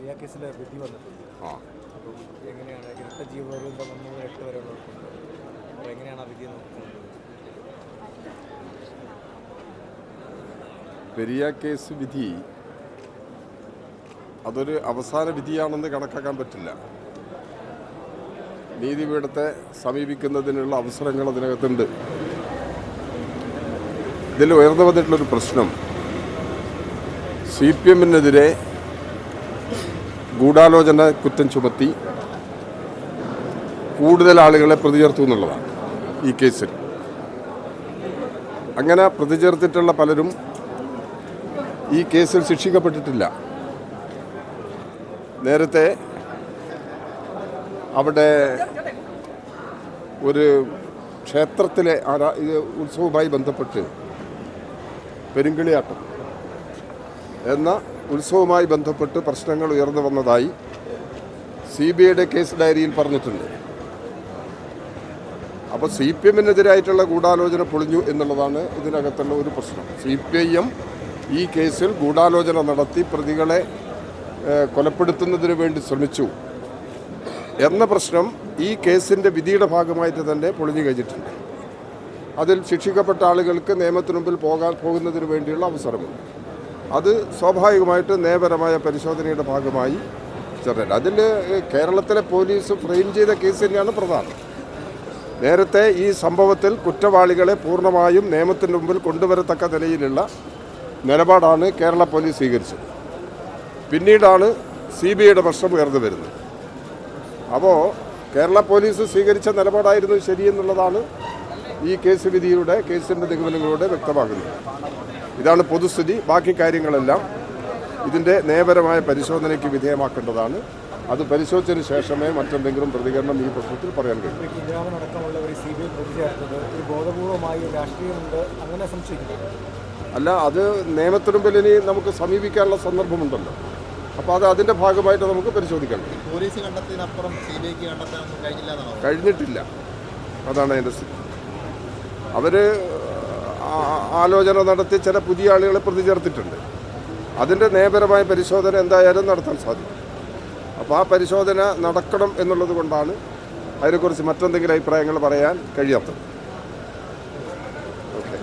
പെരിയ കേസിൽ വിധി വന്നിട്ടുണ്ട്. ആ. അപ്പം എങ്ങനെയാണ് ഇരട്ട ജീവപര്യന്തം ഒന്ന് മുതൽ എട്ട് വരെ ഉള്ളവർക്കുണ്ട്. അപ്പോൾ എങ്ങനെയാണ് ആ വിധി നോക്കുന്നത്? പെരിയ കേസ് വിധി അതൊരു അവസാന വിധിയാണെന്ന് കണക്കാക്കാൻ പറ്റില്ല. നീതിപീഠത്തെ സമീപിക്കുന്നതിനുള്ള അവസരങ്ങൾ അതിനകത്തുണ്ട്. ഇതിൽ ഉയർന്നു വന്നിട്ടുള്ളൊരു പ്രശ്നം. സി പി എമ്മിനെതിരെ ഗൂഢാലോചന കുറ്റം ചുമത്തി കൂടുതൽ ആളുകളെ പ്രതിചേർത്തു എന്നുള്ളതാണ് ഈ കേസിൽ. അങ്ങനെ പ്രതിചേർത്തിട്ടുള്ള പലരും ഈ കേസിൽ ശിക്ഷിക്കപ്പെട്ടിട്ടില്ല. നേരത്തെ അവിടെ ഒരു ക്ഷേത്രത്തിലെ ആരാ ഇത് ഉത്സവവുമായി ബന്ധപ്പെട്ട് പെരുങ്കിളിയാട്ടം എന്ന ഉത്സവവുമായി ബന്ധപ്പെട്ട് പ്രശ്നങ്ങൾ ഉയർന്നു വന്നതായി സി ബി ഐയുടെ കേസ് ഡയറിയിൽ പറഞ്ഞിട്ടുണ്ട്. അപ്പോൾ സി പി എമ്മിനെതിരായിട്ടുള്ള ഗൂഢാലോചന പൊളിഞ്ഞു എന്നുള്ളതാണ് ഇതിനകത്തുള്ള ഒരു പ്രശ്നം. സി പി ഐ എം ഈ കേസിൽ ഗൂഢാലോചന നടത്തി പ്രതികളെ കൊലപ്പെടുത്തുന്നതിന് വേണ്ടി ശ്രമിച്ചു എന്ന പ്രശ്നം ഈ കേസിന്റെ വിധിയുടെ ഭാഗമായിട്ട് തന്നെ പൊളിഞ്ഞു കഴിഞ്ഞിട്ടുണ്ട്. അതിൽ ശിക്ഷിക്കപ്പെട്ട ആളുകൾക്ക് നിയമത്തിനുമ്പിൽ പോകാൻ പോകുന്നതിന് വേണ്ടിയുള്ള അവസരമുണ്ട്. അത് സ്വാഭാവികമായിട്ട് നിയമപരമായ പരിശോധനയുടെ ഭാഗമായി ചെറിയ അതിൽ കേരളത്തിലെ പോലീസ് ഫ്രെയിം ചെയ്ത കേസ് തന്നെയാണ് പ്രധാനം. നേരത്തെ ഈ സംഭവത്തിൽ കുറ്റവാളികളെ പൂർണമായും നിയമത്തിന് മുമ്പിൽ കൊണ്ടുവരത്തക്ക നിലയിലുള്ള നിലപാടാണ് കേരള പോലീസ് സ്വീകരിച്ചത്. പിന്നീടാണ് സി ബി ഐയുടെ പ്രശ്നം ഉയർന്നു വരുന്നത്. അപ്പോൾ കേരള പോലീസ് സ്വീകരിച്ച നിലപാടായിരുന്നു ശരിയെന്നുള്ളതാണ് ഈ കേസ് വിധിയുടെ കേസിന്റെ നിഗമനങ്ങളിലൂടെ വ്യക്തമാകുന്നത്. ഇതാണ് പൊതുസ്ഥിതി. ബാക്കി കാര്യങ്ങളെല്ലാം ഇതിന്റെ നിയമപരമായ പരിശോധനയ്ക്ക് വിധേയമാക്കേണ്ടതാണ്. അത് പരിശോധിച്ചതിന് ശേഷമേ മറ്റെന്തെങ്കിലും പ്രതികരണം ഈ പ്രശ്നത്തിൽ പറയാൻ കഴിയും. അല്ല അത് നിയമത്തിന് മുമ്പിൽ ഇനി നമുക്ക് സമീപിക്കാനുള്ള സന്ദർഭമുണ്ടല്ലോ. അപ്പോൾ അത് അതിന്റെ ഭാഗമായിട്ട് നമുക്ക് പരിശോധിക്കാം. പോലീസ് കണ്ടെത്തിയതിനപ്പുറം സി ബി ഐക്ക് കഴിഞ്ഞില്ല കഴിഞ്ഞിട്ടില്ല. അതാണ് അതിന്റെ സ്ഥിതി. അവർ ആലോചന നടത്തി ചില പുതിയ ആളുകളെ പ്രതിചേർത്തിട്ടുണ്ട് അതിന്റെ നയപരമായ പരിശോധന എന്തായാലും നടത്താൻ സാധിക്കും. അപ്പോൾ ആ പരിശോധന നടക്കണം എന്നുള്ളത് കൊണ്ടാണ് അതിനെക്കുറിച്ച് മറ്റെന്തെങ്കിലും അഭിപ്രായങ്ങൾ പറയാൻ കഴിയാത്തത്. ഓക്കെ.